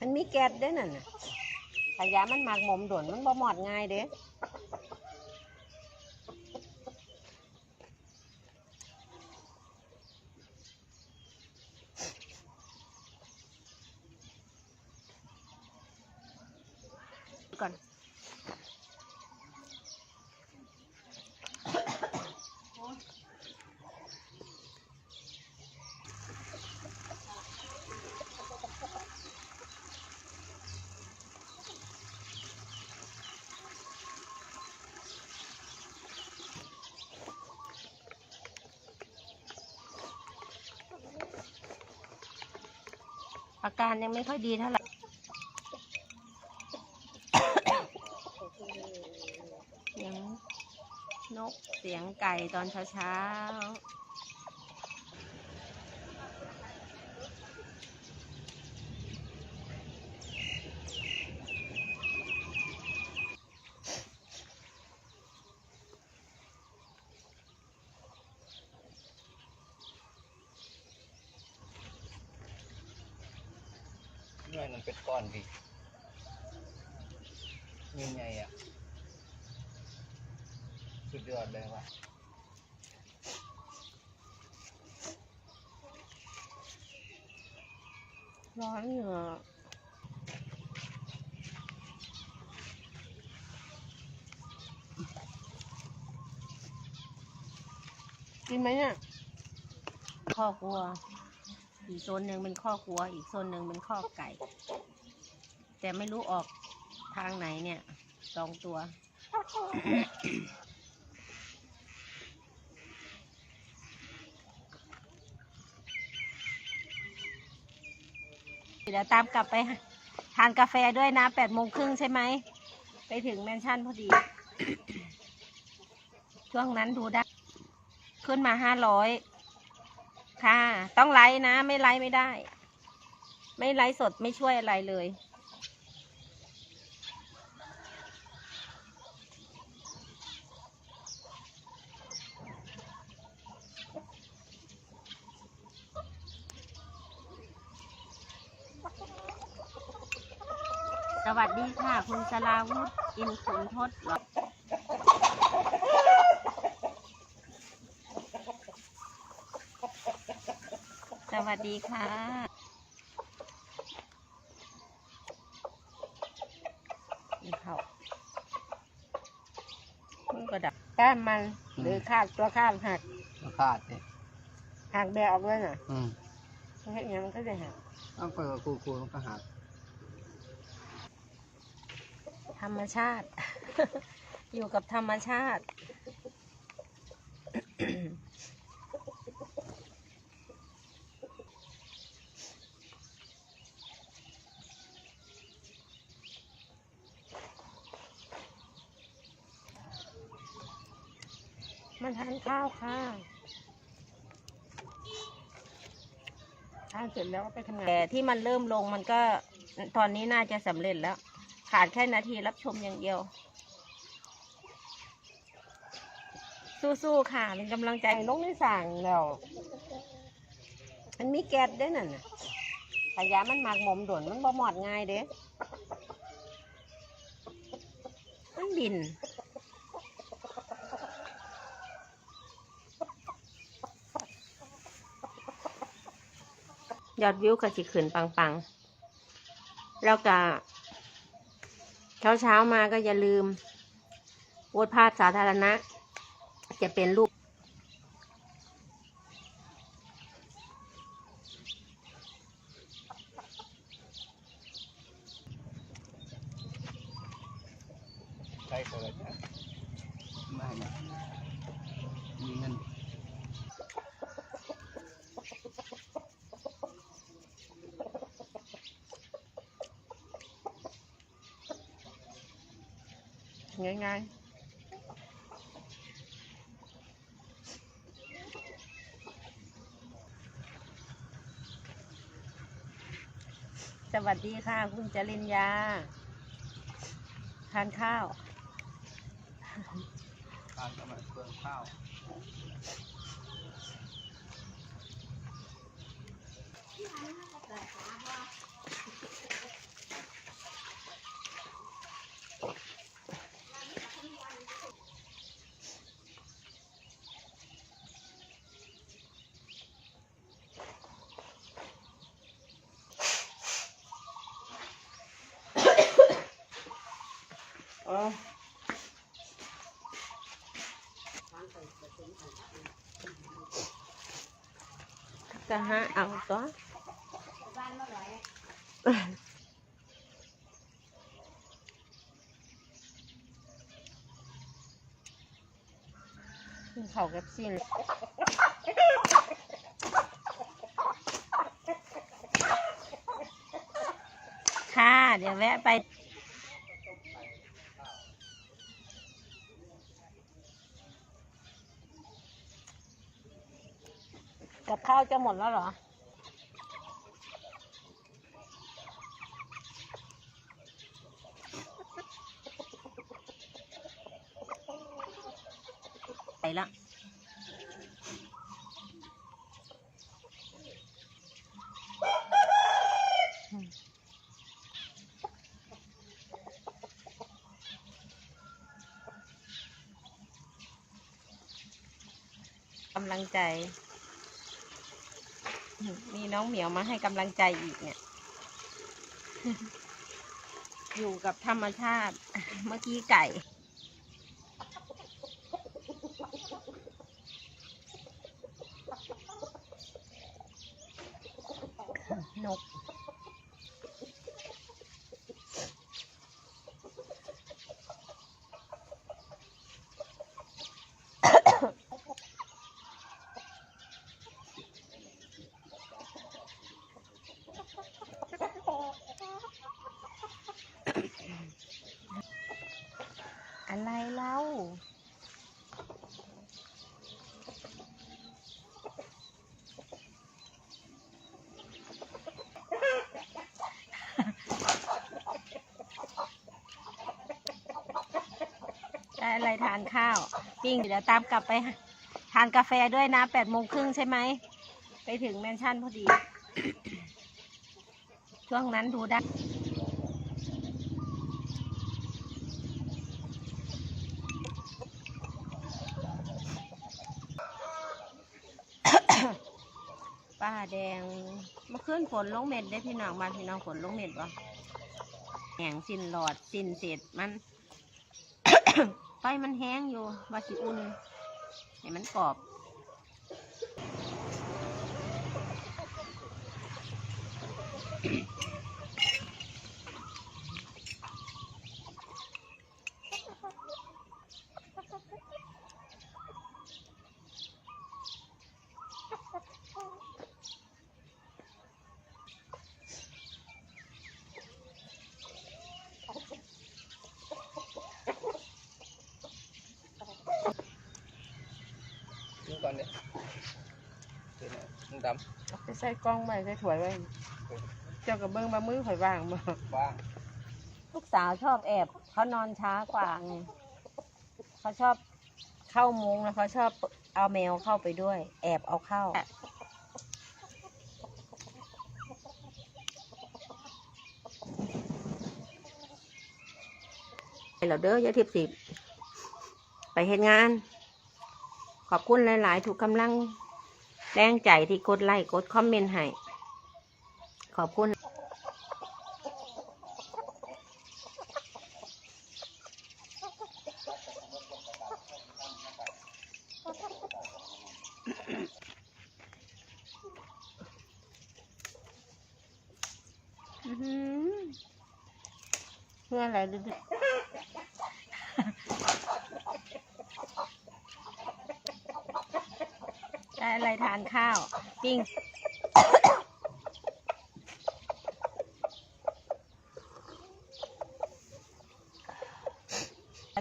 มันมีแก๊สเด้นั่นน่ะขยะมันหมักหมมโดนมันบ่หมอดง่ายเด้ อาการยังไม่ค่อยดีเท่าไหร่เสียงนกเสียงไก่ตอนเช้าๆด้ วยมันเป็นก้อนดิยังไงอะ สุดยอดเลยว่ะร้อนเหงื่อกินไหมเนี่ยข้อกลัว อีกโซนหนึ่งเป็นข้อกลัว อีกโซนหนึ่งเป็นข้อไก่ แต่ไม่รู้ออกทางไหนเนี่ยสองตัว เดี๋ยวตามกลับไปทานกาแฟด้วยนะแปดโมงครึ่งใช่ไหม ไปถึงแมนชั่นพอดี ช่วงนั้นดูได้ ขึ้นมาห้าร้อย ค่ะ ต้องไลฟ์นะ ไม่ไลฟ์ไม่ได้ ไม่ไลฟ์สดไม่ช่วยอะไรเลยสวัสดีค่ะ คุณสลาวุธอินขุนทศเหรอส วัสดีค่ะนี่เขามันก็ดับก้านมันหรือคาดตัวข้างหักมันขาดเนี่ยหักแบะออกเลยน่ะอืมมันเห็นยังมันก็จะหักต้องเปิดกับครูครูมันก็หักธรรมชาติ อยู่กับธรรมชาติ มันทานข้าวค่ะ ทานเสร็จแล้วก็ไปทำงาน แต่ที่มันเริ่มลงมันก็ตอนนี้น่าจะสำเร็จแล้ว ขาดแค่นาทีรับชมอย่างเดียว สู้ๆค่ะ เป็นกำลังใจนกไม่สั่งแล้ว มันมีแก๊สเด้นั่นน่ะขยะมันหมักหมมโดนมันบ่หมอดง่ายเด้มันบิน ยอดวิวก็สิขึ้นปังๆ แล้วก็เช้าเช้าๆมาก็อย่าลืมโพสภาพสาธารณะ จะเป็นรูปใช่เลยนะไม่นะมีเงิน ง่ายๆ สวัสดีค่ะคุณจริญญาทานข้าว ทานก็มาเปลืองข้าว ก็หาเอาตัวกินข้าวกับซีนค่ะ เดี๋ยวแวะไป กับข้าวจะหมดแล้วเหรอ ไปละกำลังใจ มีน้องเหมียวมาให้กำลังใจอีกเนี่ย อยู่กับธรรมชาติ เมื่อกี้ไก่ นก อะไรเล่า ได้อะไร ทานข้าว ปิ้งเดี๋ยวตามกลับไป ทานกาแฟด้วยนะแปดโมงครึ่งใช่ไหม ไปถึงแมนชั่นพอดี ช่วงนั้นดูได้ป้าแดงเมื่อคืนฝนลงเม็ดได้พี่น้องบ้านพี่น้องฝนลงเม็ดวะแหงสินหลอดสินเศษมัน ไฟมันแห้งอยู่ว่าสิอุ่นให้มันกรอบอ เนี่ยเดี๋ยวนะมึงดเอาไปใส่กล้องไว้ใส่ถ้วยไว้ เจ้ากับเบิ้งมามือข่อยว่างบ่ำว่างลูกสาวชอบแอบเขานอนช้ากว่าไงเขาชอบเข้ามุ้งแล้วเขาชอบเอาแมวเข้าไปด้วย แอบเอาเข้า ไปแล้วเด้อยายทิพย์สิ ไปเฮ็ดงาน ขอบคุณหลายๆถูกกำลังแรงใจที่กดไลค์กดคอมเมนต์ให้ขอบคุณเพื่ออะไรดูดิได้ อะไรทานข้าว ปิ้ง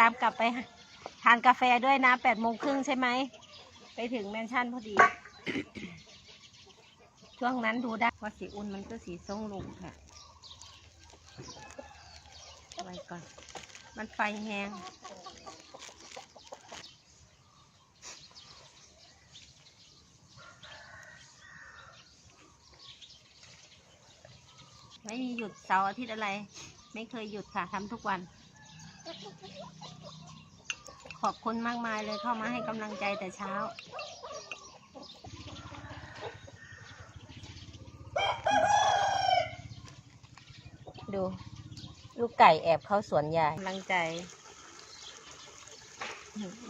ตามกลับไปทานกาแฟด้วยนะแปดโมงครึ่งใช่ไหม ไปถึงแมนชั่นพอดี ช่วงนั้นดูได้ว่าสีอุ่นมันก็สีส้มลุงค่ะไว้ก่อน มันไฟแห้งไม่มีห ยุดเสาร์อาทิตย์อะไร ไม่เคยหยุดค่ะทำทุกวัน ขอบคุณมากมายเลยเข้ามาให้กำลังใจแต่เช้า ดู ลูกไก่แอบเข้าสวนยายกำลังใจ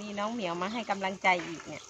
มีน้องเหมียวมาให้กำลังใจอีกเนี่ย